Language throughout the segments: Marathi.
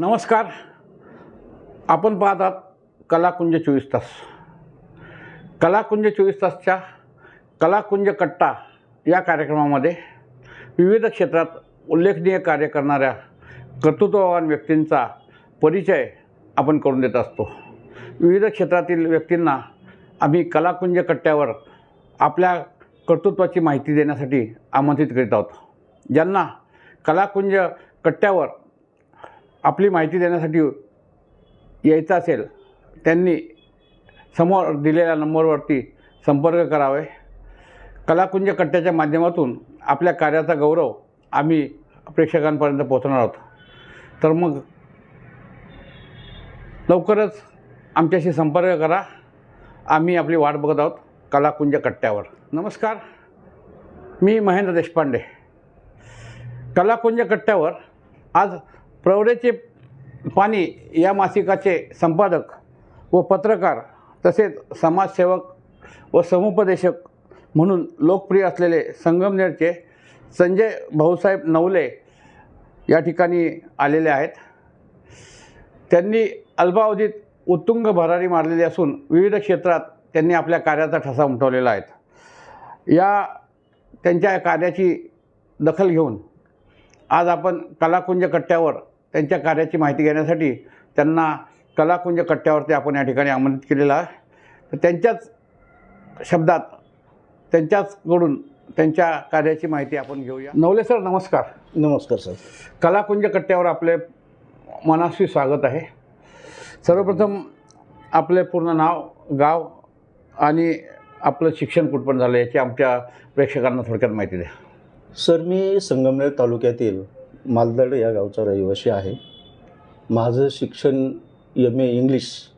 नमस्कार. आपण पाहतात कलाकुंज चोवीस तास. कलाकुंज चोवीस तासच्या कलाकुंज कट्टा या कार्यक्रमामध्ये विविध क्षेत्रात उल्लेखनीय कार्य करणाऱ्या कर्तृत्ववान व्यक्तींचा परिचय आपण करून देत असतो. विविध क्षेत्रातील व्यक्तींना आम्ही कलाकुंज कट्ट्यावर आपल्या कर्तृत्वाची माहिती देण्यासाठी आमंत्रित करीत आहोत. ज्यांना कलाकुंज कट्ट्यावर आपली माहिती देण्यासाठी यायचं असेल त्यांनी समोर दिलेल्या नंबरवरती संपर्क करावे. कलाकुंज कट्ट्याच्या माध्यमातून आपल्या कार्याचा गौरव आम्ही प्रेक्षकांपर्यंत पोहोचणार आहोत. तर मग लवकरच आमच्याशी संपर्क करा. आम्ही आपली वाट बघत आहोत कलाकुंज कट्ट्यावर. नमस्कार. मी महेंद्र देशपांडे. कलाकुंज कट्ट्यावर आज प्रवरेचे पाणी या मासिकाचे संपादक व पत्रकार तसेच समाजसेवक व समुपदेशक म्हणून लोकप्रिय असलेले संगमनेरचे संजय भाऊसाहेब नवले या ठिकाणी आलेले आहेत. त्यांनी अल्पावधीत उत्तुंग भरारी मारलेली असून विविध क्षेत्रात त्यांनी आपल्या कार्याचा ठसा उमटवलेला आहे. या त्यांच्या कार्याची दखल घेऊन आज आपण कलाकुंज कट्ट्यावर त्यांच्या कार्याची माहिती घेण्यासाठी त्यांना कलाकुंज कट्ट्यावरती आपण या ठिकाणी आमंत्रित केलेलं आहे. तर त्यांच्याच शब्दात त्यांच्याचकडून त्यांच्या कार्याची माहिती आपण घेऊया. नवले सर नमस्कार. नमस्कार सर. कलाकुंज कट्ट्यावर आपले मनाशी स्वागत आहे. सर्वप्रथम आपले पूर्ण नाव गाव आणि आपलं शिक्षण कुठपर्यंत झालं याची आमच्या प्रेक्षकांना थोडक्यात माहिती द्या. सर मी संगमनेर तालुक्यातील मालदड या गावचा रहिवासी आहे. माझं शिक्षण एम ए इंग्लिश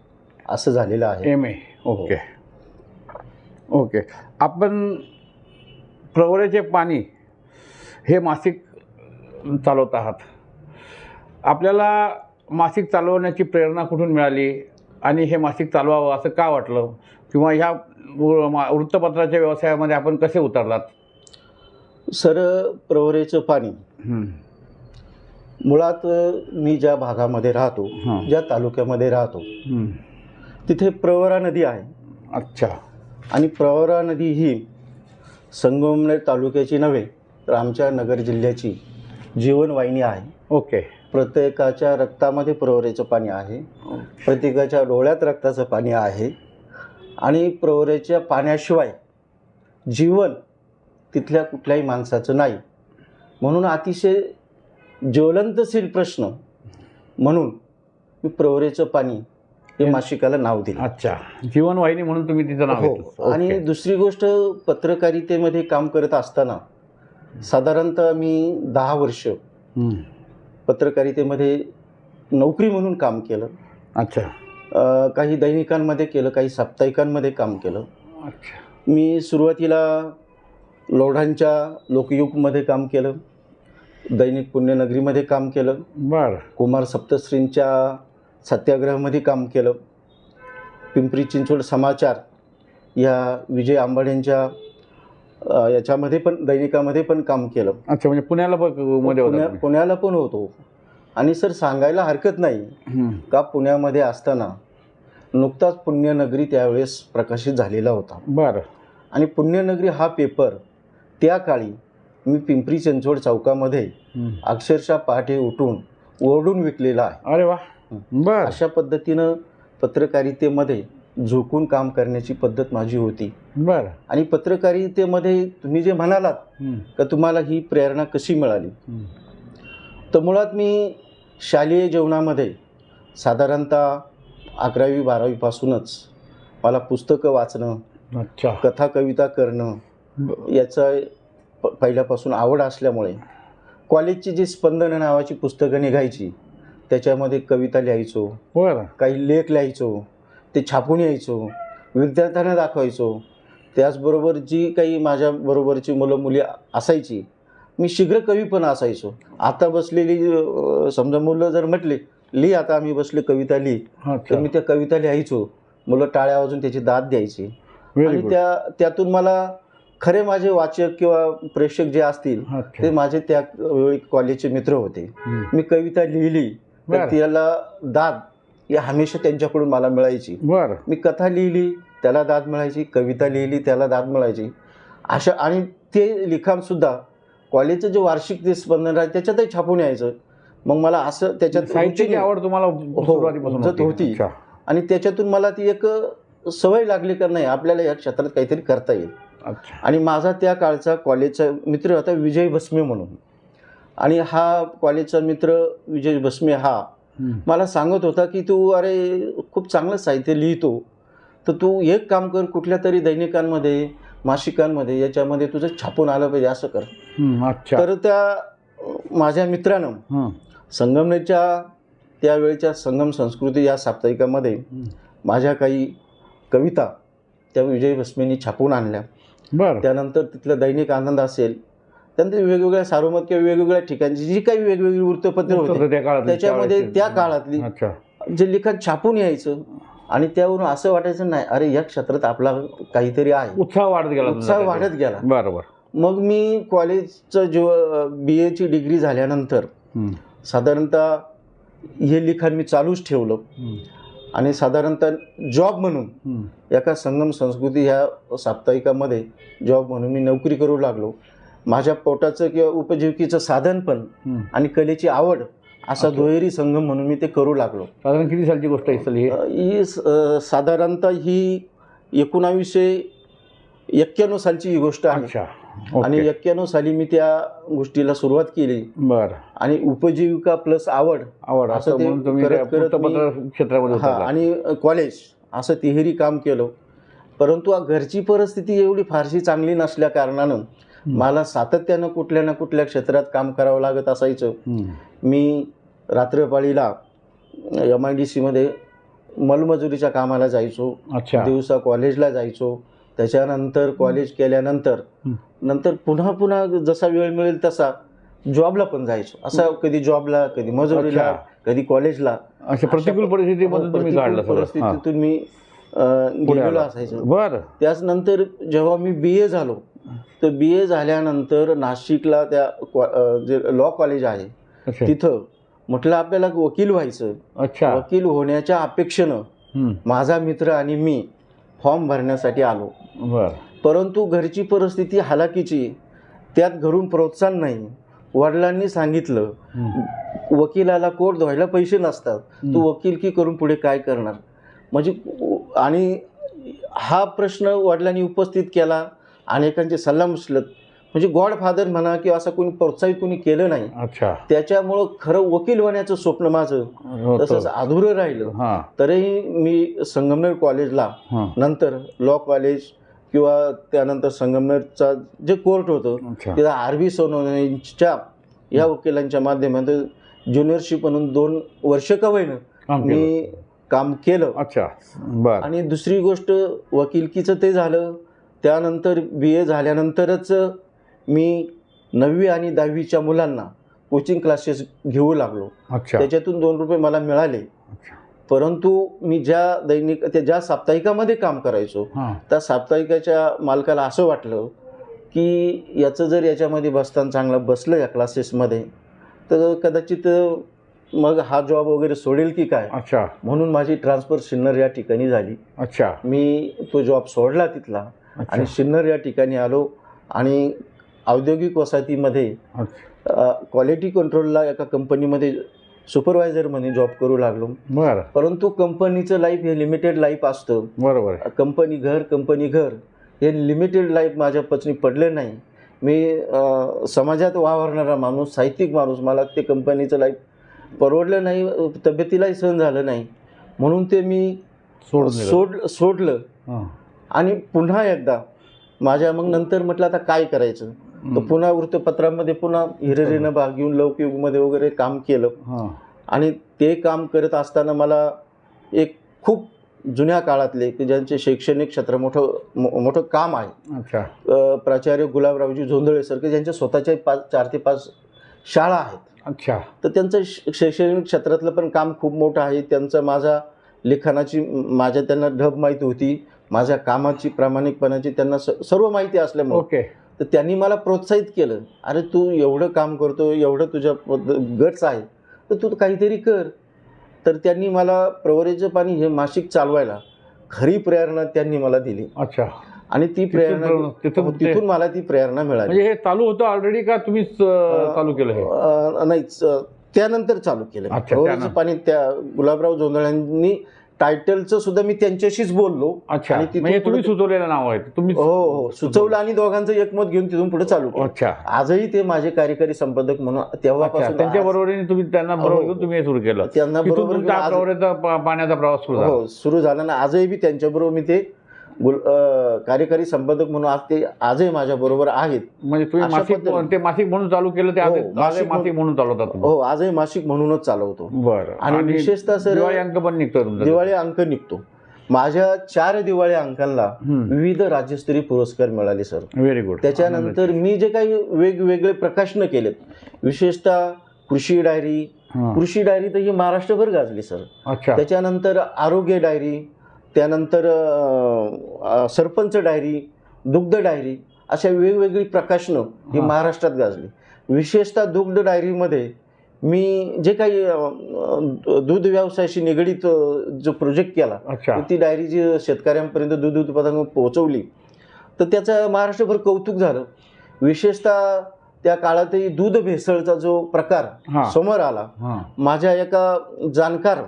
असं झालेलं आहे. एम ए ओके ओके आपण प्रवरेचे पाणी हे मासिक चालवत आहात. आपल्याला मासिक चालवण्याची प्रेरणा कुठून मिळाली आणि हे मासिक चालवावं असं का वाटलं? किंवा ह्या वृ- मा- वृत्तपत्राच्या व्यवसायामध्ये आपण कसे उतरलात? सर प्रवरेचं पाणी. मुळात मी ज्या भागामध्ये राहतो हां. ज्या तालुक्यामध्ये राहतो हं. तिथे प्रवरा नदी आहे. अच्छा. आणि प्रवरा नदी ही संगमनेर तालुक्याची नव्हे तर आमच्या नगर जिल्ह्याची जीवनवाहिनी आहे. ओके. प्रत्येकाच्या रक्तामध्ये प्रवरेचं पाणी आहे. प्रत्येकाच्या डोळ्यात रक्ताचं पाणी आहे. आणि प्रवरेच्या पाण्याशिवाय जीवन तिथल्या कुठल्याही माणसाचं नाही. म्हणून अतिशय ज्वलंतशील प्रश्न म्हणून मी प्रवरेचं पाणी हे मासिकाला नाव दिलं. अच्छा. जीवनवाहिनी म्हणून तुम्ही तिचं नाव हो. आणि. दुसरी गोष्ट पत्रकारितेमध्ये काम करत असताना साधारणतः मी दहा वर्ष. पत्रकारितेमध्ये नोकरी म्हणून काम केलं. अच्छा. काही दैनिकांमध्ये केलं काही साप्ताहिकांमध्ये काम केलं. अच्छा. मी सुरुवातीला लोढांच्या लोकयुगमध्ये काम केलं. दैनिक पुण्यनगरीमध्ये काम केलं. बरं. कुमार सप्तश्रींच्या सत्याग्रहामध्ये काम केलं. पिंपरी चिंचवड समाचार या विजय आंबाड्यांच्या अ, याच्यामध्ये पण दैनिकामध्ये पण काम केलं. अच्छा म्हणजे पुण्याला पण मध्ये होता पुण्या तुम्ही? पुण्याला पण होतो. आणि सर सांगायला हरकत नाही. का पुण्यामध्ये असताना नुकताच पुण्यनगरी त्यावेळेस प्रकाशित झालेला होता. बरं. आणि पुण्यनगरी हा पेपर त्या काळी मी पिंपरी चिंचवड चौकामध्ये. अक्षरशः पहाटे उठून ओरडून विकलेला आहे. अरे वा. बर. अशा पद्धतीनं पत्रकारितेमध्ये झोकून काम करण्याची पद्धत माझी होती. बर. आणि पत्रकारितेमध्ये तुम्ही जे म्हणालात. का तुम्हाला ही प्रेरणा कशी मिळाली. तर मुळात मी शालेय जीवनामध्ये साधारणतः अकरावी बारावीपासूनच मला पुस्तकं वाचणं कथा कविता करणं याचं प पहिल्यापासून आवड असल्यामुळे कॉलेजची जी स्पंदन नावाची पुस्तकं निघायची त्याच्यामध्ये कविता लिहायचो बरं. काही लेख लिहायचो ते छापून यायचो विद्यार्थ्यांना दाखवायचो. त्याचबरोबर जी काही माझ्याबरोबरची मुलं मुली असायची मी शीघ्र कवी पण असायचो. आता बसलेली समजा मुलं जर म्हटले लिही आता आम्ही बसले कविता लिही तर मी त्या कविता लिहायचो. मुलं टाळ्या वाजून त्याची दाद द्यायची. आणि त्या त्यातून मला खरे माझे वाचक किंवा प्रेक्षक जे असतील ते माझे त्या वेळी कॉलेजचे मित्र होते. हं. मी कविता लिहिली तर. त्याला दाद ही हमेशा त्यांच्याकडून मला मिळायची. मी कथा लिहिली त्याला दाद मिळायची कविता लिहिली त्याला दाद मिळायची. अशा आणि ते लिखाणसुद्धा कॉलेजचं जे वार्षिक ते स्पंदन आहे त्याच्यातही छापून यायचं. मग मला असं त्याच्यात साहित्याची रुची- आवड तुम्हाला जत होती. आणि त्याच्यातून मला ती एक सवय लागली का नाही आपल्याला या क्षेत्रात काहीतरी करता येईल. आणि माझा त्या काळचा कॉलेजचा मित्र होता विजय भस्मे म्हणून. आणि हा कॉलेजचा मित्र विजय भस्मे हा. मला सांगत होता की तू अरे खूप चांगलं साहित्य लिहितो. तर तू एक काम कर कुठल्या तरी दैनिकांमध्ये मासिकांमध्ये याच्यामध्ये तुझं छापून आलं पाहिजे असं कर. तर त्या माझ्या मित्रानं हम्म, संगमनेरच्या त्यावेळेच्या संगम संस्कृती या साप्ताहिकामध्ये. माझ्या काही कविता त्या विजय भस्मेनी छापून आणल्या. बर. त्यानंतर तिथलं दैनिक आनंद असेल त्यानंतर वेगवेगळ्या सार्वमत किंवा वेगवेगळ्या ठिकाणची जी काही वेगवेगळी वृत्तपत्रे होते त्याच्यामध्ये त्या काळातली अच्छा. जे लिखाण छापून यायचं आणि त्यावरून असं वाटायचं नाही अरे या क्षेत्रात आपला काहीतरी आहे. उत्साह वाढत गेला उत्साह. वाढत गेला. बरं बरं मग मी कॉलेजचं जो बी एची डिग्री झाल्यानंतर साधारणतः हे लिखाण मी चालूच ठेवलं. आणि साधारणतः जॉब म्हणून. एका संगम संस्कृती ह्या साप्ताहिकामध्ये जॉब म्हणून मी नोकरी करू लागलो माझ्या पोटाचं किंवा उपजीविकेचं साधन पण. आणि कलेची आवड असा. दुहेरी संगम म्हणून मी ते करू लागलो साधारण किती सालची गोष्ट आहे ही साधारणतः ही एकोणावीसशे एक्क्याण्णव सालची ही गोष्ट आहे आणि एक्क्याण्णव साली मी त्या गोष्टीला सुरुवात केली. बर. आणि उपजीविका प्लस आवड आवड असं ते करत- करत मी- क्षेत्रामध्ये हा. आणि कॉलेज असं तिहेरी काम केलं. परंतु आ- घरची परिस्थिती एवढी फारशी चांगली नसल्या कारणानं. मला सातत्यानं कुठल्या ना कुठल्या क्षेत्रात काम करावं लागत असायचं. हम्म. मी रात्रपाळीला एम आय डी सीमध्ये मलमजुरीच्या कामाला जायचो. अच्छा. दिवसा कॉलेजला जायचो. त्याच्यानंतर कॉलेज केल्यानंतर. नंतर पुन्हा पुन्हा जसा वेळ मिळेल तसा जॉबला पण जायचो असा कधी जॉबला कधी मजुरीला. कधी कॉलेजला अशा प्रतिकूल परिस्थितीमधून. परिस्थितीतून मी गेलेलो. असायचो बर त्याच नंतर जेव्हा मी बी ए झालो तर बी ए झाल्यानंतर नाशिकला त्या जे लॉ कॉलेज आहे तिथं म्हटलं आपल्याला वकील व्हायचं अच्छा वकील होण्याच्या अपेक्षेनं. माझा मित्र आणि मी फॉर्म भरण्यासाठी आलो. परंतु घरची परिस्थिती हालाकीची त्यात घरून प्रोत्साहन नाही. वडिलांनी सांगितलं. वकिलाला कोर्ट धुवायला पैसे नसतात. तू वकिलकी करून पुढे काय करणार? म्हणजे आणि हा प्रश्न वडिलांनी उपस्थित केला. अनेकांचे सल्ला मुसलत म्हणजे गॉड फादर म्हणा किंवा असं कोणी प्रोत्साहित कोणी केलं नाही अच्छा. त्याच्यामुळं खरं वकील होण्याचं स्वप्न माझं होतं. तसंच अधुरं राहिलं. हा. तरीही मी संगमनेर कॉलेजला हा. नंतर लॉ कॉलेज किंवा त्यानंतर संगमनेरचा जे कोर्ट होतं तिथं आर बी सोनवणेच्या या वकिलांच्या माध्यमातून ज्युनियरशिप म्हणून दोन वर्ष का होईना काम केलं. मी काम केलं. अच्छा. बर. आणि दुसरी गोष्ट वकिलकीचं ते झालं. त्यानंतर बी ए झाल्यानंतरच मी नववी आणि दहावीच्या मुलांना कोचिंग क्लासेस घेऊ लागलो. त्याच्यातून दोन रुपये मला मिळाले. परंतु मी ज्या दैनिक त्या ज्या साप्ताहिकामध्ये काम करायचो त्या साप्ताहिकाच्या मालकाला असं वाटलं की याचं जर याच्यामध्ये बसताना चांगलं बसलं या क्लासेसमध्ये तर कदाचित मग हा जॉब वगैरे सोडेल की काय? अच्छा. म्हणून माझी ट्रान्सफर सिन्नर या ठिकाणी झाली. अच्छा. मी तो जॉब सोडला तिथला. आणि सिन्नर या ठिकाणी आलो आणि औद्योगिक वसाहतीमध्ये. क्वालिटी कंट्रोलला एका कंपनीमध्ये सुपरवायझर म्हणून जॉब करू लागलो. बर. परंतु कंपनीचं लाईफ हे लिमिटेड लाईफ असतं. बरोबर कंपनी घर कंपनी घर हे लिमिटेड लाईफ माझ्या पत्नी पडलं नाही. मी समाजात वावरणारा माणूस साहित्यिक माणूस मला ते कंपनीचं लाईफ परवडलं नाही तब्येतीलाही सहन झालं नाही. म्हणून ते मी दिलं. सोड सोडलं. आणि पुन्हा एकदा माझ्या मग नंतर म्हटलं आता काय करायचं? तर. पुन्हा वृत्तपत्रामध्ये पुन्हा हिरिरीनं भाग घेऊन लौकिकमध्ये वगैरे काम केलं. आणि ते काम करत असताना मला एक खूप जुन्या काळातले की ज्यांचे शैक्षणिक क्षेत्र मोठं मोठं काम आहे. प्राचार्य गुलाबरावजी जोंधळे सारखे ज्यांच्या स्वतःच्या पाच चार ते पाच शाळा आहेत. अच्छा. तर त्यांचं शैक्षणिक क्षेत्रातलं पण काम खूप मोठं आहे. त्यांचं माझा लिखाणाची माझ्या त्यांना ढब माहिती होती. माझ्या कामाची प्रामाणिकपणाची त्यांना स सर्व माहिती असल्यामुळे. ओके. तर त्यांनी मला प्रोत्साहित केलं. अरे तू एवढं काम करतो एवढं तुझ्या गट्स आहे तर तू काहीतरी कर. तर त्यांनी मला प्रवरेचं पाणी हे मासिक चालवायला खरी प्रेरणा त्यांनी मला दिली. अच्छा. आणि ती प्रेरणा तिथून- हो, मला ती प्रेरणा मिळाली. म्हणजे हे चालू होतं ऑलरेडी का तुम्हीच अं, चालू केलं नाही त्यानंतर चालू केलं प्रवरेचं पाणी त्या गुलाबराव जोंधळ्यांनी टायटलचं सुद्धा मी त्यांच्याशीच बोललो. अच्छा. आणि तिथून म्हणजे तुम्ही पुढे- सुचवलेलं नाव आहे. तुम्ही हो हो. सुचवलं आणि दोघांचं एकमत घेऊन तिथून पुढे चालू केलं. अच्छा. आजही ते माझे कार्यकारी संपादक म्हणून अच्छा. तेव्हापासून त्यांच्या आज- बरोबरीने तुम्ही त्यांना बरोबर हो. घेऊन तुम्ही हे सुरू केलं. त्यांना तिथून बरोबर तुमचा घेऊन आज- प्रवरेचा पा- पाण्याचा प्रवास सुरू झाला. हो सुरू झाला ना. आजही मी त्यांच्याबरोबर मी ते गुल कार्यकारी संपादक म्हणून आज ते आजही माझ्या बरोबर आहेत. म्हणजे तुम्ही अशा मासिक पद्धतीने. ते मासिक म्हणून चालू केलं ते हो, आजही- मासिक आजही मासिक म्हणून चालवता तुम्ही हो आजही मासिक म्हणूनच चालवतो. बरं. आणि विशेषतः सर- दिवाळी अंक पण निघतो तुमचा दिवाळी अंक निघतो. माझ्या चार दिवाळी अंकांना. विविध राज्यस्तरीय पुरस्कार मिळाले सर. व्हेरी गुड त्याच्यानंतर मी जे काही वेगवेगळे प्रकाशनं केलेत विशेषतः कृषी डायरी. कृषी डायरी तर ही महाराष्ट्रभर गाजली सर. अच्छा. त्याच्यानंतर आरोग्य डायरी त्यानंतर सरपंच डायरी दुग्ध डायरी अशा वेगवेगळी प्रकाशनं ही. महाराष्ट्रात गाजली विशेषतः दुग्ध डायरीमध्ये मी जे काही दूध व्यवसायाशी निगडीत जो प्रोजेक्ट केला ती डायरी जी शेतकऱ्यांपर्यंत दूध उत्पादन पोहोचवली तर त्याचं महाराष्ट्रभर कौतुक झालं विशेषतः त्या काळातही दूध भेसळचा जो प्रकार. समोर आला माझ्या एका जाणकार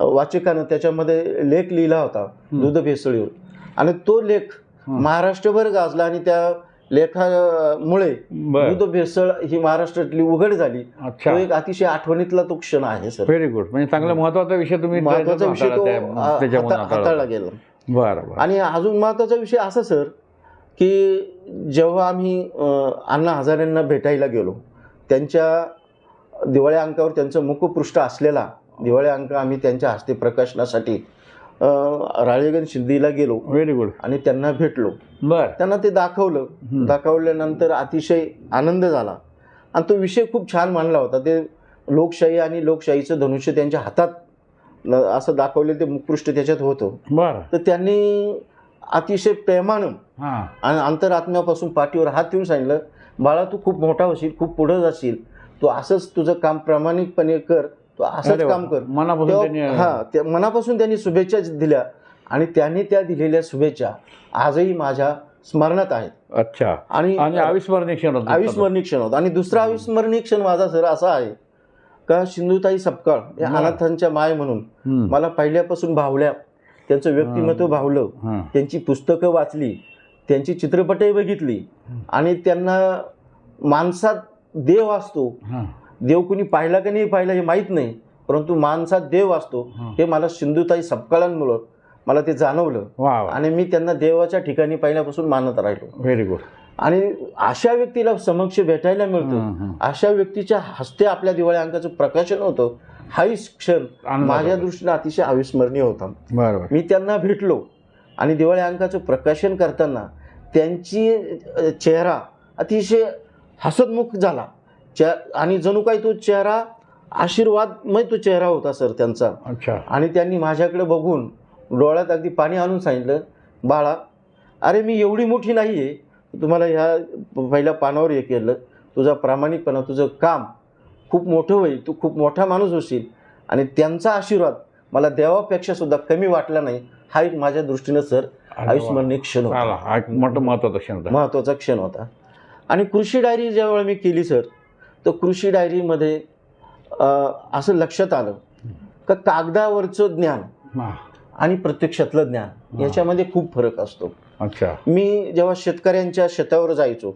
वाचकानं त्याच्यामध्ये लेख लिहिला होता. दूध भेसळीवर. आणि तो लेख. महाराष्ट्रभर गाजला आणि त्या लेखामुळे दूध भेसळ ही महाराष्ट्रातली उघड झाली. तो एक अतिशय आठवणीतला तो क्षण आहे सर. व्हेरी गुड म्हणजे चांगला महत्त्वाचा विषय तुम्ही महत्त्वाचा विषय तो हाताळला. गेला. बरं आणि अजून महत्त्वाचा विषय असा सर की जेव्हा आम्ही अण्णा हजारेंना भेटायला गेलो त्यांच्या दिवाळी अंकावर त्यांचं मुखपृष्ठ असलेला दिवाळी अंक आम्ही त्यांच्या हस्ते प्रकाशनासाठी अं, राळेगण शिंदेला गेलो. व्हेरी गुड आणि त्यांना भेटलो. बर. त्यांना ते दाखवलं. दाखवल्यानंतर अतिशय आनंद झाला. आणि तो विषय खूप छान मांडला होता. ते लोकशाही आणि लोकशाहीचं धनुष्य त्यांच्या हातात असं दाखवलेलं ते मुखपृष्ठ त्याच्यात होतं. बर. तर त्यांनी अतिशय प्रेमानं आणि अंतरात्म्यापासून पाठीवर हात ठेवून सांगितलं बाळा तू खूप मोठा होशील खूप पुढं जाशील. तू असंच तुझं काम प्रामाणिकपणे कर. तू असंच. काम कर मनापासून हा त्या मनापासून त्यांनी शुभेच्छा दिल्या आणि त्यांनी त्या दिलेल्या शुभेच्छा आजही माझ्या स्मरणात आहेत अच्छा आणि अविस्मरणीय क्षण होता. अविस्मरणीय क्षण होता आणि दुसरा अविस्मरणीय क्षण माझा सर असा आहे का सिंधुताई सपकाळ या. अनाथांच्या माय म्हणून. मला पहिल्यापासून भावल्या त्यांचं व्यक्तिमत्व भावलं. त्यांची पुस्तकं वाचली त्यांची चित्रपटही बघितली आणि त्यांना माणसात देव असतो. देव कुणी पाहिला का नाही पाहिला हे माहीत नाही परंतु माणसात देव असतो. हां. मला सिंधुताई सपकाळांमुळं मला ते जाणवलं. आणि मी त्यांना देवाच्या ठिकाणी पहिल्यापासून मानत राहिलो. व्हेरी गुड आणि अशा व्यक्तीला समक्ष भेटायला मिळतं. अशा व्यक्तीच्या हस्ते आपल्या दिवाळी अंकाचं प्रकाशन होतं. हाही क्षण माझ्या. दृष्टीने अतिशय अविस्मरणीय होता. बरोबर मी त्यांना भेटलो आणि दिवाळी अंकाचं प्रकाशन करताना त्यांची चेहरा अतिशय हसतमुख झाला. च्या आणि जणू काही तो चेहरा आशीर्वादमय तो चेहरा होता सर त्यांचा. अच्छा. आणि त्यांनी माझ्याकडे बघून डोळ्यात अगदी पाणी आणून सांगितलं बाळा अरे मी एवढी मोठी नाही आहे तुम्हाला ह्या पहिल्या पानावर हे केलं. तुझा प्रामाणिकपणा तुझं काम खूप मोठं होईल. तू खूप मोठा माणूस होशील. आणि त्यांचा आशीर्वाद मला देवापेक्षा सुद्धा कमी वाटला नाही. हा एक माझ्या दृष्टीनं सर. आयुष्मरणीय क्षण होता. हा एक मोठं महत्त्वाचा क्षण होता. महत्त्वाचा क्षण होता. आणि कृषी डायरी ज्यावेळी मी केली सर तर कृषी डायरीमध्ये असं लक्षात आलं का कागदावरचं ज्ञान. आणि प्रत्यक्षातलं ज्ञान. याच्यामध्ये खूप फरक असतो अच्छा मी जेव्हा शेतकऱ्यांच्या शेतावर जायचो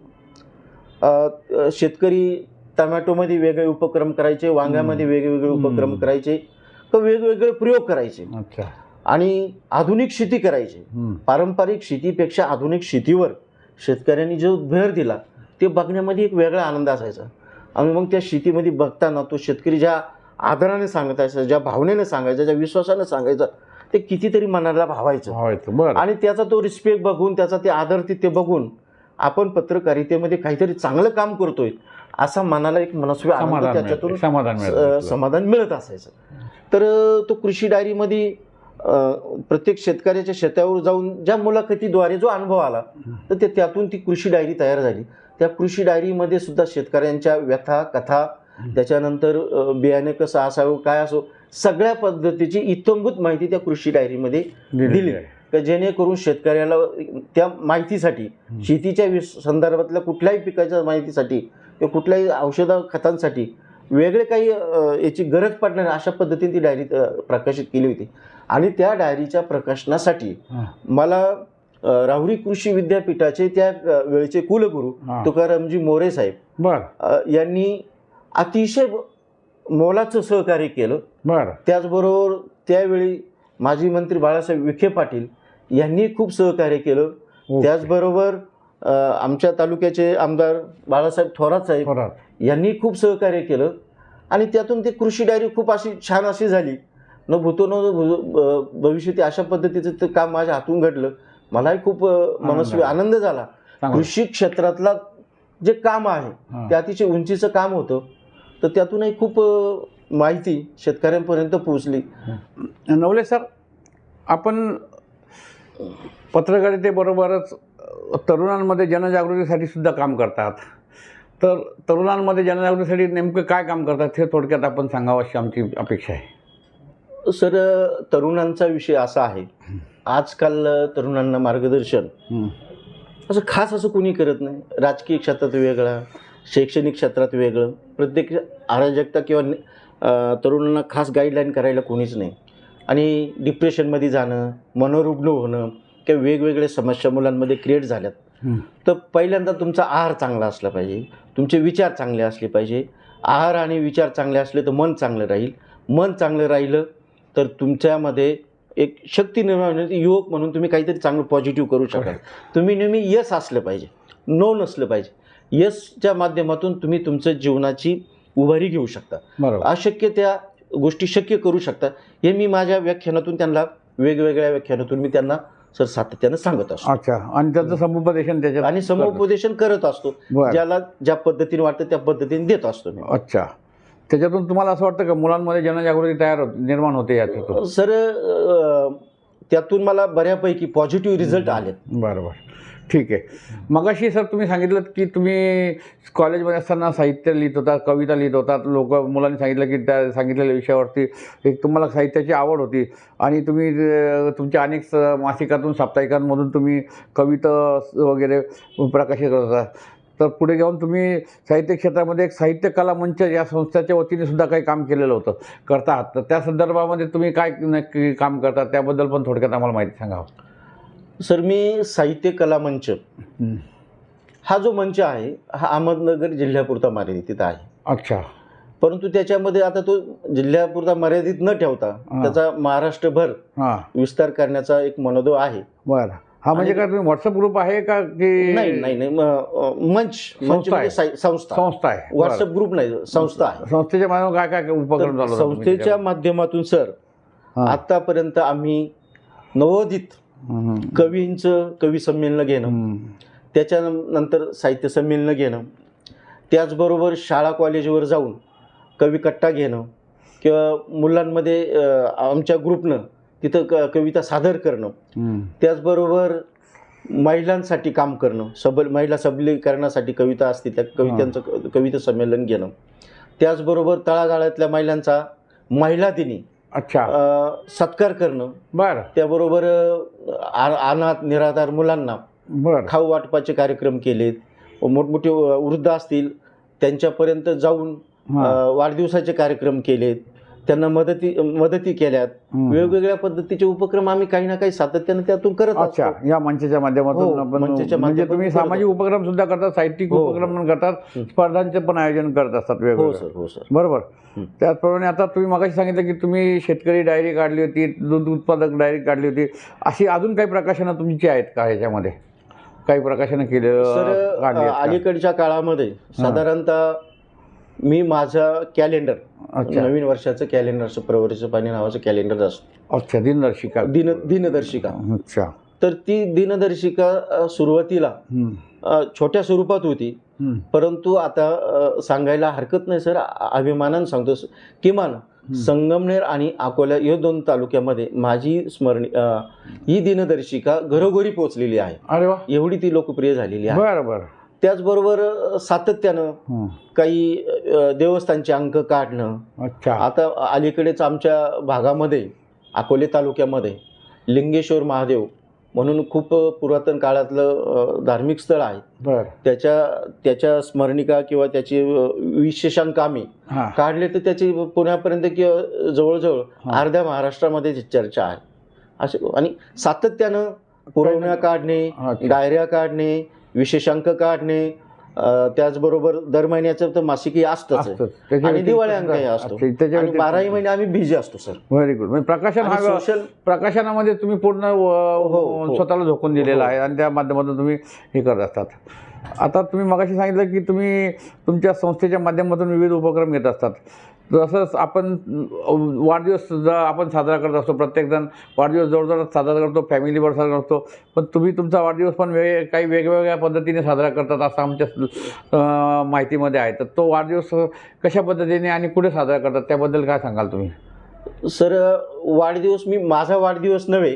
शेतकरी टमॅटोमध्ये वेगळे उपक्रम करायचे वांग्यामध्ये वेगवेगळे उपक्रम. करायचे तर वेगवेगळे प्रयोग करायचे आणि आधुनिक शेती करायची. पारंपरिक शेतीपेक्षा आधुनिक शेतीवर शेतकऱ्यांनी जो भर दिला ते बघण्यामध्ये एक वेगळा आनंद असायचा आणि मग त्या शेतीमध्ये बघताना तो शेतकरी ज्या आदराने सांगायचा ज्या भावनेने सांगायचा ज्या विश्वासाने सांगायचा ते कितीतरी मनाला भावायचं. आणि त्याचा तो रिस्पेक्ट बघून त्याचा ते आदर ते बघून आपण पत्रकारितेमध्ये काहीतरी चांगलं काम करतोय असा मनाला एक मनस्वी आनंद त्याच्यातून समाधान मिळतं समाधान मिळत असायचं. तर तो कृषी डायरीमध्ये प्रत्येक शेतकऱ्याच्या शेतावर जाऊन ज्या मुलाखतीद्वारे जो अनुभव आला तर ते त्यातून ती कृषी डायरी तयार झाली. त्या कृषी डायरीमध्ये सुद्धा शेतकऱ्यांच्या व्यथा कथा त्याच्यानंतर बियाणे कसं असावं काय असो सगळ्या पद्धतीची इत्थंभूत माहिती त्या कृषी डायरीमध्ये दिली. का जेणेकरून शेतकऱ्याला त्या माहितीसाठी शेतीच्या संदर्भातल्या कुठल्याही पिकाच्या माहितीसाठी किंवा कुठल्याही औषधा खतांसाठी वेगळे काही याची गरज पडणार अशा पद्धतीने ती डायरी प्रकाशित केली होती. आणि त्या डायरीच्या प्रकाशनासाठी. मला राहुरी कृषी विद्यापीठाचे त्या वेळचे कुलगुरू. तुकारामजी मोरे साहेब यांनी अतिशय मोलाचं सहकार्य केलं. बर. त्याचबरोबर त्यावेळी माजी मंत्री बाळासाहेब विखे पाटील यांनी खूप सहकार्य केलं. त्याचबरोबर आमच्या तालुक्याचे आमदार बाळासाहेब थोरात साहेब. यांनी खूप सहकार्य केलं. आणि त्यातून ती कृषी डायरी खूप अशी छान अशी झाली. न भूतो न भू- अ, भविष्यती अशा पद्धतीचं ते काम माझ्या हातून घडलं. मलाही खूप मनस्वी आनंद झाला. कृषी क्षेत्रातला जे काम आहे. ते अतिशय उंचीचं काम होतं. तर त्यातूनही खूप माहिती शेतकऱ्यांपर्यंत पोहोचली. नवले सर आपण पत्रकारितेबरोबरच तरुणांमध्ये जनजागृतीसाठी सुद्धा काम करतात. तर तरुणांमध्ये जनजागृतीसाठी नेमकं काय काम करतात हे थोडक्यात आपण सांगावं अशी आमची अपेक्षा आहे. सर तरुणांचा विषय असा आहे. आजकाल तरुणांना मार्गदर्शन. असं खास असं कोणी करत नाही. राजकीय क्षेत्रात वेगळा शैक्षणिक क्षेत्रात वेगळं. प्रत्येक अराजकता किंवा तरुणांना खास गाईडलाईन करायला कोणीच नाही. आणि डिप्रेशनमध्ये जाणं मनोरुग्ण होणं किंवा वेगवेगळ्या समस्या मुलांमध्ये क्रिएट झाल्यात. तर पहिल्यांदा तुमचा आहार चांगला असला पाहिजे. तुमचे विचार चांगले असले पाहिजे. आहार आणि विचार चांगले असले तर मन चांगलं राहील. मन चांगलं राहिलं तर तुमच्यामध्ये एक शक्ती निर्माण युवक म्हणून तुम्ही काहीतरी चांगलं पॉझिटिव्ह करू शकाल. तुम्ही नेहमी यस असलं पाहिजे. नो नसलं पाहिजे. यसच्या माध्यमातून तुम्ही तुमच्या जीवनाची उभारी घेऊ शकता. अशक्य त्या गोष्टी शक्य करू शकता. हे मी माझ्या व्याख्यानातून त्यांना वेगवेगळ्या व्याख्यानातून मी त्यांना सर सातत्यानं सांगत असतो. अच्छा. आणि त्याचं समुपदेशन त्याच्यात आणि समुपदेशन करत असतो. ज्याला ज्या पद्धतीने वाटतं त्या पद्धतीने देत असतो मी. अच्छा. त्याच्यातून तुम्हाला असं वाटतं का मुलांमध्ये जनजागृती तयार होत निर्माण होते याच्यातून? सर त्यातून मला बऱ्यापैकी पॉझिटिव्ह रिझल्ट आले बरं बरं ठीक आहे. मगाशी सर तुम्ही सांगितलं की तुम्ही कॉलेजमध्ये असताना साहित्य लिहित होता कविता लिहित होतात. लोक मुलांनी सांगितलं की त्या सांगितलेल्या विषयावरती एक तुम्हाला साहित्याची आवड होती. आणि तुम्ही तुमच्या अनेक स- मासिकातून साप्ताहिकांमधून तुम्ही कविता वगैरे प्रकाशित करत होता. तर पुढे जाऊन तुम्ही साहित्य क्षेत्रामध्ये एक साहित्य कला मंच या संस्थेच्या वतीने सुद्धा काही काम केलेलं होतं करता. आहात तर त्या संदर्भामध्ये तुम्ही काय नक्की काम करता त्याबद्दल पण थोडक्यात आम्हाला माहिती सांगावं सर मी साहित्य कला मंच हं. जो मंच आहे हा अहमदनगर जिल्ह्यापुरता मर्यादित आहे. अच्छा. परंतु त्याच्यामध्ये आता तो जिल्ह्यापुरता मर्यादित न ठेवता. त्याचा महाराष्ट्रभर विस्तार करण्याचा एक मनोदय आहे. बरं. हा म्हणजे काय तुम्ही व्हॉट्सअप ग्रुप आहे का की नाही नाही नाही म- मंच मंच आहे. म्हणजे साई- संस्था संस्था आहे व्हॉट्सअप. ग्रुप नाही संस्था आहे संस्थेच्या माध्यमातून काय काय उपक्रम तर चालू संस्थेच्या? माध्यमातून सर हां. आतापर्यंत आम्ही नवोदित. कवींचं कवी संमेलन घेणं. त्याच्यानंतर साहित्य संमेलन घेणं त्याचबरोबर शाळा कॉलेजवर जाऊन कवी कट्टा घेणं किंवा मुलांमध्ये अ, आमच्या ग्रुपनं तिथं क कविता सादर करणं. त्याचबरोबर महिलांसाठी काम करणं. सबल महिला सबलीकरणासाठी कविता असते त्या कवितांचं कविता संमेलन घेणं. त्याचबरोबर तळागाळातल्या महिलांचा महिला दिनी अच्छा. सत्कार करणं. बरं. त्याबरोबर अनाथ निराधार मुलांना बरं. खाऊ वाटपाचे कार्यक्रम केलेत. मोठमोठे वृद्ध असतील त्यांच्यापर्यंत जाऊन. वाढदिवसाचे कार्यक्रम केलेत. त्यांना मदती मदती केल्यात हं. वेगवेगळ्या पद्धतीचे उपक्रम आम्ही काही ना काही सातत्याने त्यातून करत अच्छा या मंचाच्या हो, माध्यमातून मंचाच्या म्हणजे तुम्ही सामाजिक. उपक्रम सुद्धा करतात साहित्यिक हो, हो. उपक्रम पण करतात हं. स्पर्धांचे पण आयोजन करत असतात हो वेगवेगळे हो सर बरोबर हं. त्याचप्रमाणे आता तुम्ही मगाशी सांगितलं की तुम्ही शेतकरी डायरी काढली होती दूध उत्पादक डायरी काढली होती अशी अजून काही प्रकाशनं तुमची आहेत का ह्याच्यामध्ये काही प्रकाशनं केले सर काढली अ, आहेत का? अलीकडच्या काळामध्ये साधारणतः मी माझं कॅलेंडर अच्छा. नवीन वर्षाचं कॅलेंडर असं प्रवरीचं पाणी नावाचं कॅलेंडर असतं. अच्छा दिनदर्शिका. दिन दिनदर्शिका. अच्छा. तर ती दिनदर्शिका अ, सुरुवातीला. अ, छोट्या स्वरूपात होती. परंतु आता अ, सांगायला हरकत नाही सर. आ- अभिमानानं सांगतो स- किमान संगमनेर आणि अकोला या दोन तालुक्यामध्ये माझी स्मरणी अ, ही दिनदर्शिका घरोघरी पोहोचलेली आहे. अरे वा. एवढी ती लोकप्रिय झालेली आहे. बरं बरं. त्याचबरोबर सातत्यानं. काही देवस्थानचे अंक काढणं. अच्छा. आता अलीकडेच आमच्या भागामध्ये अकोले तालुक्यामध्ये लिंगेश्वर महादेव म्हणून खूप पुरातन काळातलं धार्मिक स्थळ आहे. बर. त्याच्या त्याच्या स्मरणिका किंवा त्याची विशेषांक आम्ही काढले तर त्याची पुण्यापर्यंत किंवा जवळजवळ. अर्ध्या महाराष्ट्रामध्ये चर्चा आहे. असे आणि सातत्यानं पुरवण्या काढणे. डायऱ्या काढणे विशेषांक काढणे त्याचबरोबर दर महिन्याचं तर मासिकी असतंच आणि दिवाळी अंकही सुद्धा- असतो. अच्छा, त्याच्या आणि बाराही महिने आम्ही बिझी असतो सर व्हेरी गुड म्हणजे प्रकाशन आणि हा सोशल प्रकाशनामध्ये तुम्ही पूर्ण हो, हो. स्वतःला झोकून दिलेला हो. आहे आणि त्या माध्यमातून तुम्ही हे करत असतात. आता तुम्ही मगाशी सांगितलं की तुम्ही तुमच्या संस्थेच्या माध्यमातून विविध उपक्रम घेत असतात. तसंच आपण अं, वाढदिवस सुद्धा आपण साजरा करत असतो. प्रत्येकजण वाढदिवस जवळजवळ साजरा करतो फॅमिलीवर साजरा करतो. पण तुम्ही तुमचा वाढदिवस पण वेग काही वेगवेगळ्या पद्धतीने साजरा करतात असं आमच्या माहितीमध्ये आहे. तर तो वाढदिवस कशा पद्धतीने आणि कुठे साजरा करतात त्याबद्दल काय सांगाल तुम्ही? सर वाढदिवस मी माझा वाढदिवस नव्हे.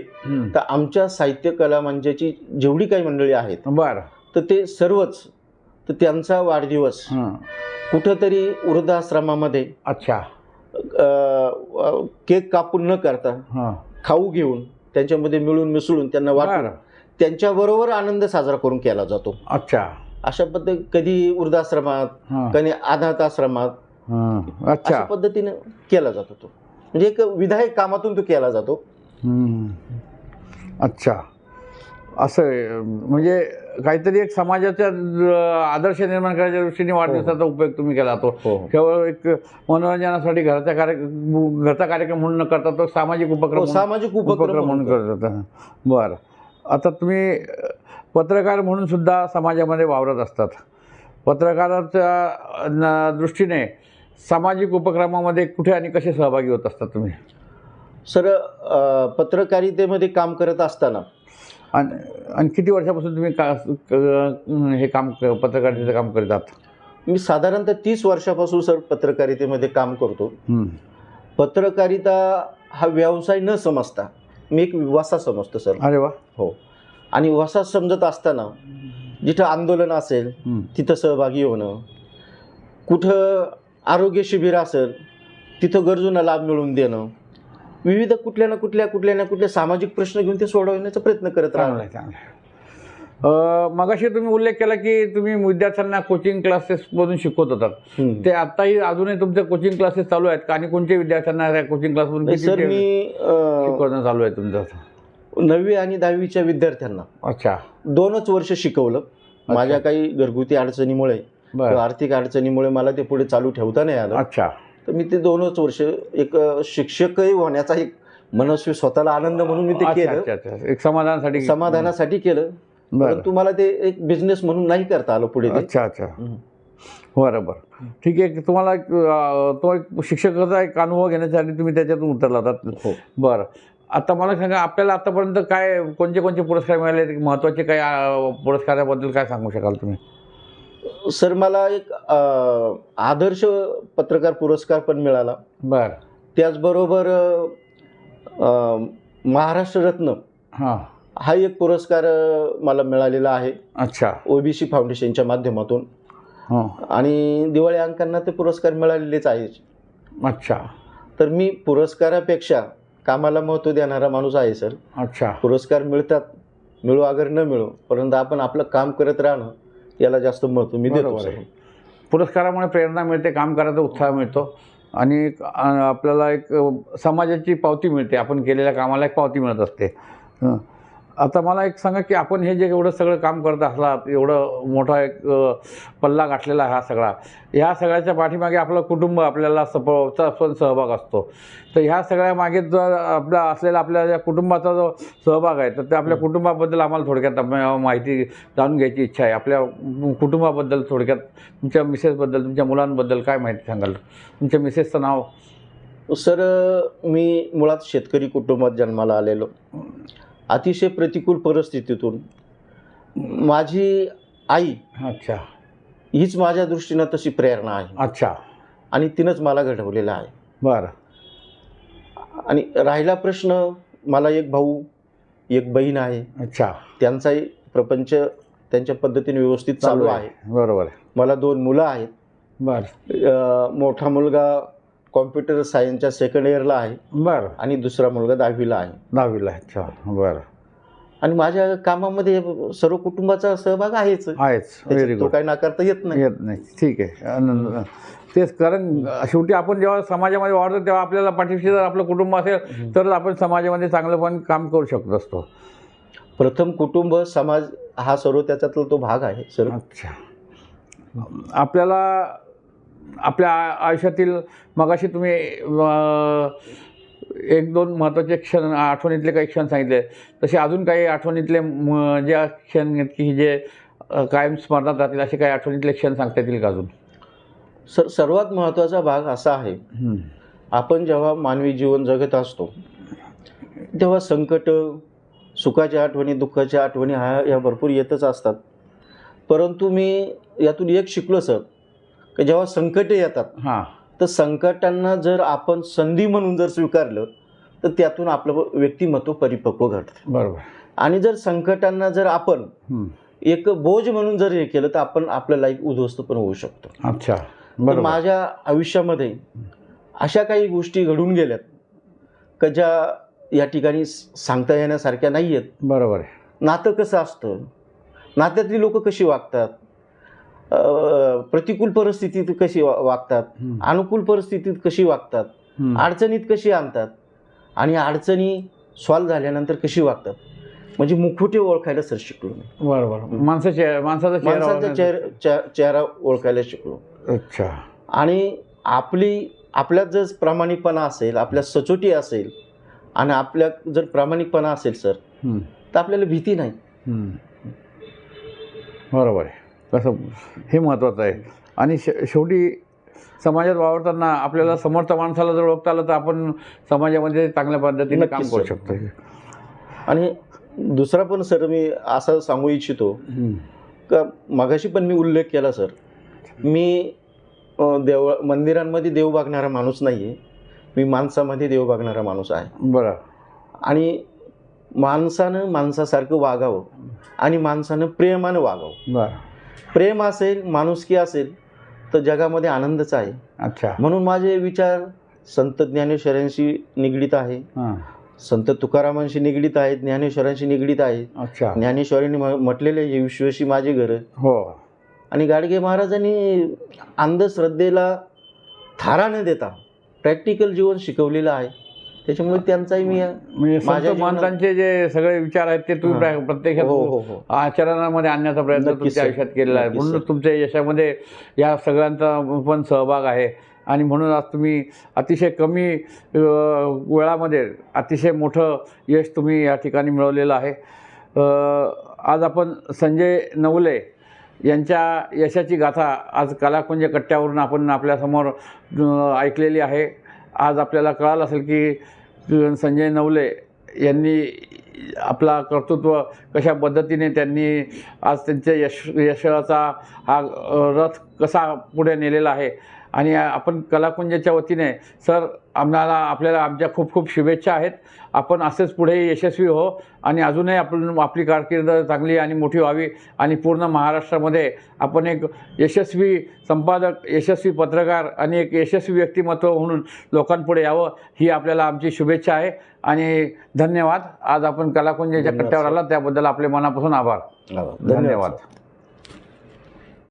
तर आमच्या साहित्य कला मंचाची जेवढी काही मंडळी आहेत बरं. तर ते सर्वच तर त्यांचा वाढदिवस. कुठंतरी वृद्धाश्रमामध्ये अच्छा. अ, केक कापून न करता हां. खाऊ घेऊन त्यांच्यामध्ये मिळून मिसळून त्यांना वाटून बरं. त्यांच्याबरोबर आनंद साजरा करून केला जातो. अच्छा. अशा पद्धती कधी वृद्धाश्रमात हां. कधी अनाथ आश्रमात हां अशा अच्छा पद्धतीने केला जातो तो म्हणजे एक विधायक कामातून तो केला जातो. हम्म. अच्छा. असं आहे. म्हणजे काहीतरी एक समाजाच्या आदर्श निर्माण करायच्या दृष्टीने वाढदिवसाचा उपयोग तुम्ही केला तो. हो केवळ एक मनोरंजनासाठी घरचा कार्य घरचा कार्यक्रम म्हणून न करता तो सामाजिक उपक्रम हो, सामाजिक उपक्रम म्हणून करत. होता बरं. आता तुम्ही पत्रकार म्हणून सुद्धा समाजामध्ये वावरत असतात. पत्रकाराच्या दृष्टीने सामाजिक उपक्रमामध्ये कुठे आणि कसे सहभागी होत असतात तुम्ही? सर पत्रकारितेमध्ये काम करत असताना आणि आणि किती वर्षापासून तुम्ही का क- हे काम क- पत्रकारितेचं काम करतात? मी साधारणतः तीस वर्षापासून सर पत्रकारितेमध्ये काम करतो. पत्रकारिता हा व्यवसाय न समजता मी एक वसा समजतो सर. अरे वा. हो. आणि वसा समजत असताना जिथं आंदोलन असेल हं. तिथं सहभागी होणं कुठं आरोग्य शिबिर असेल तिथं गरजूंना लाभ मिळवून देणं विविध कुठल्या ना कुठल्या कुठल्या ना कुठल्या सामाजिक प्रश्न घेऊन ते सोडवण्याचा प्रयत्न करत चांगलं राहणं आहे. चांगलं मगाशी तुम्ही उल्लेख केला की तुम्ही विद्यार्थ्यांना कोचिंग क्लासेसमधून शिकवत होतात. ते आताही अजूनही तुमचे कोचिंग क्लासेस चालू आहेत का? आणि कोणत्या विद्यार्थ्यांना त्या कोचिंग क्लासमधून सर मी शिकवणं चालू आहे तुमचं नववी आणि दहावीच्या विद्यार्थ्यांना. अच्छा. दोनच वर्ष शिकवलं. माझ्या काही घरगुती अडचणीमुळे आर्थिक अडचणीमुळे मला ते पुढे चालू ठेवता नाही आलं. अच्छा. तर मी ते दोनच वर्ष एक शिक्षकही होण्याचा एक मनस्वी स्वतःला आनंद म्हणून मी ते केलं. एक समाधानासाठी समाधानासाठी केलं. परंतु मला ते एक बिझनेस म्हणून नाही करता आलं पुढे. अच्छा अच्छा. हं. बरं बरं. ठीक आहे तुम्हाला एक, तो एक शिक्षकाचा एक अनुभव घेण्यासाठी तुम्ही त्याच्यातून उतरला होता हो. बरं. आता मला सांगा आपल्याला आतापर्यंत काय कोणते कोणते पुरस्कार मिळाले? महत्त्वाचे काय पुरस्काराबद्दल काय सांगू शकाल तुम्ही? सर मला एक आदर्श पत्रकार पुरस्कार पण मिळाला. बरं. त्याचबरोबर महाराष्ट्र रत्न हां. एक पुरस्कार मला मिळालेला आहे. अच्छा. ओबीसी फाउंडेशनच्या माध्यमातून. हां. आणि दिवाळी अंकांना ते पुरस्कार मिळालेलेच आहे अच्छा. तर मी पुरस्कारापेक्षा कामाला महत्त्व देणारा माणूस आहे सर. अच्छा. पुरस्कार मिळतात मिळो अगर न मिळो परंतु आपण आपलं काम करत राहणं याला जास्त महत्त्व मी देतो बरोबर आहे. पुरस्कारामुळे प्रेरणा मिळते काम करायचा उत्साह मिळतो आणि एक, आपल्याला एक अं, समाजाची पावती मिळते आपण केलेल्या कामाला एक पावती मिळत असते हं. आता मला एक सांगा की आपण हे जे एवढं सगळं काम करत असलात एवढं मोठा एक पल्ला गाठलेला हा सगळा ह्या सगळ्याच्या पाठीमागे आपलं कुटुंब आपल्याला सप चा पण सहभाग असतो. तर ह्या सगळ्या मागे जो आपला असलेला आपल्या ज्या कुटुंबाचा जो सहभाग आहे तर त्या आपल्या कुटुंबाबद्दल आम्हाला थोडक्यात माहिती जाणून घ्यायची इच्छा आहे. आपल्या कुटुंबाबद्दल थोडक्यात तुमच्या मिसेसबद्दल तुमच्या मुलांबद्दल काय माहिती सांगाल? तुमच्या मिसेसचं नाव? सर मी मुळात शेतकरी कुटुंबात जन्माला आलेलो. अतिशय प्रतिकूल परिस्थितीतून माझी आई अच्छा. हीच माझ्या दृष्टीनं तशी प्रेरणा आहे. अच्छा. आणि तिनंच मला घडवलेलं आहे. बरं. आणि राहिला प्रश्न मला एक भाऊ एक बहीण आहे. अच्छा. त्यांचाही प्रपंच त्यांच्या पद्धतीने व्यवस्थित चालू आहे. बरोबर मला दोन मुलं आहेत. बरं. मोठा मुलगा कॉम्प्युटर सायन्सच्या सेकंड इयरला आहे. बरं. आणि दुसरा मुलगा दहावीला आहे. दहावीला आहे. अच्छा. बरं. आणि माझ्या कामामध्ये सर्व कुटुंबाचा सहभाग आहेच. आहेच. व्हेरी त्याच्यात तो गुड काही नाकारता येत नाही. येत नाही. ठीक आहे. अन- तेच कारण शेवटी आपण जेव्हा समाजामध्ये वाढतो तेव्हा आपल्याला पाठीशी जर आपलं कुटुंब असेल तर आपण समाजामध्ये चांगलं पण काम करू शकत असतो. प्रथम कुटुंब समाज हा सर्व त्याच्यातला तो भाग आहे सर. अच्छा. आपल्याला आपल्या आयुष्यातील मगाशी तुम्ही एक दोन महत्त्वाचे क्षण आठवणीतले काही क्षण सांगितले. तसे अजून काही आठवणीतले म- जे क्षण की जे कायम स्मरणात राहतील असे काही आठवणीतले क्षण सांगता येतील का अजून? सर सर्वात महत्त्वाचा भाग असा आहे. आपण जेव्हा मानवी जीवन जगत असतो तेव्हा संकट सुखाच्या आठवणी दुःखाच्या आठवणी ह्या या भरपूर येतच असतात. परंतु मी यातून एक शिकलो सर. की जेव्हा संकट येतात हां. तर संकटांना जर आपण संधी म्हणून जर स्वीकारलं तर त्यातून आपलं व्यक्तिमत्व परिपक्व घडतं. बरोबर. आणि जर संकटांना जर आपण. एक बोज म्हणून जर हे केलं तर आपण आपलं लाईफ उद्ध्वस्त पण होऊ शकतो. अच्छा. बरोबर. माझ्या आयुष्यामध्ये अशा काही गोष्टी घडून गेल्यात का ज्या या ठिकाणी सांगता येण्यासारख्या नाही आहेत बरोबर आहे. नातं कसं असतं? नात्यातली लोक कशी वागतात? प्रतिकूल परिस्थितीत कशी वागतात. अनुकूल परिस्थितीत कशी वागतात. अडचणीत कशी आणतात आणि अडचणी सॉल्व्ह झाल्यानंतर कशी वागतात म्हणजे मुखोटे ओळखायला सर शिकलो मी बरोबर माणसाच्या माणसाचा चेहरा माणसाचा. चेहरा चेहरा ओळखायला शिकलो अच्छा आणि आपली आपल्यात जर प्रामाणिकपणा असेल आपल्यात सचोटी असेल आणि आपल्यात जर प्रामाणिकपणा असेल सर. तर आपल्याला भीती नाही. बरोबर आहे तसं हे महत्त्वाचं आहे. आणि शे शेवटी समाजात वावरताना आपल्याला समर्थ माणसाला जर ओळखता आलं तर आपण समाजामध्ये चांगल्या पद्धतीने काम करू. शकतो आणि दुसरा पण सर मी असं सांगू इच्छितो. का मगाशी पण मी उल्लेख केला सर. मी देव मंदिरांमध्ये देव बघणारा माणूस नाही आहे मी माणसामध्ये देव बघणारा माणूस आहे. बरं. आणि माणसानं माणसासारखं वागावं आणि माणसानं प्रेमानं वागावं. बरं. प्रेम असेल माणुसकी असेल तर जगामध्ये आनंदच आहे. अच्छा. म्हणून माझे विचार संत ज्ञानेश्वरांशी निगडीत आहे. संत तुकारामांशी निगडीत आहेत ज्ञानेश्वरांशी निगडीत आहेत अच्छा. ज्ञानेश्वरांनी म्हटलेले हे विश्वशी माझे घर. हो. आणि गाडगे महाराजांनी अंधश्रद्धेला थारा न देता प्रॅक्टिकल जीवन शिकवलेलं आहे. त्याच्यामुळे त्यांचाही मी म्हणजे माझ्या संत जीवनात- महंतांचे जे सगळे विचार आहेत ते तुम्ही. प्रा- प्रत्यक्षात हो हो हो आचरणामध्ये आणण्याचा प्रयत्न नक्कीच, तुमच्या सर. आयुष्यात केलेला आहे नक्कीच, म्हणून सर. तुमच्या यशामध्ये या सगळ्यांचा पण सहभाग आहे आणि म्हणून आज तुम्ही अतिशय कमी अ, वेळामध्ये अतिशय मोठं यश तुम्ही या ठिकाणी मिळवलेलं आहे अ, आज आपण संजय नवले यांच्या यशाची गाथा आज कलाकुंज कट्ट्यावरून आपण आपल्यासमोर अ, ऐकलेली आहे आज आपल्याला कळालं असेल की संजय नवले यांनी आपला कर्तृत्व कशा पद्धतीने त्यांनी आज त्यांच्या यश यशाचा हा रथ कसा पुढे नेलेला आहे. आणि आपण कलाकुंजच्या वतीने सर आम्हाला आपल्याला आमच्या खूप खूप शुभेच्छा आहेत. आपण असेच पुढे यशस्वी हो आणि अजूनही आपण आपली कारकीर्द चांगली आणि मोठी व्हावी आणि पूर्ण महाराष्ट्रामध्ये आपण एक यशस्वी संपादक यशस्वी पत्रकार आणि एक यशस्वी व्यक्तिमत्व म्हणून लोकांपुढे यावं ही आपल्याला आमची शुभेच्छा आहे. आणि धन्यवाद. आज आपण कलाकुंजच्या कट्ट्यावर. आला त्याबद्दल आपले मनापासून आभार. धन्यवाद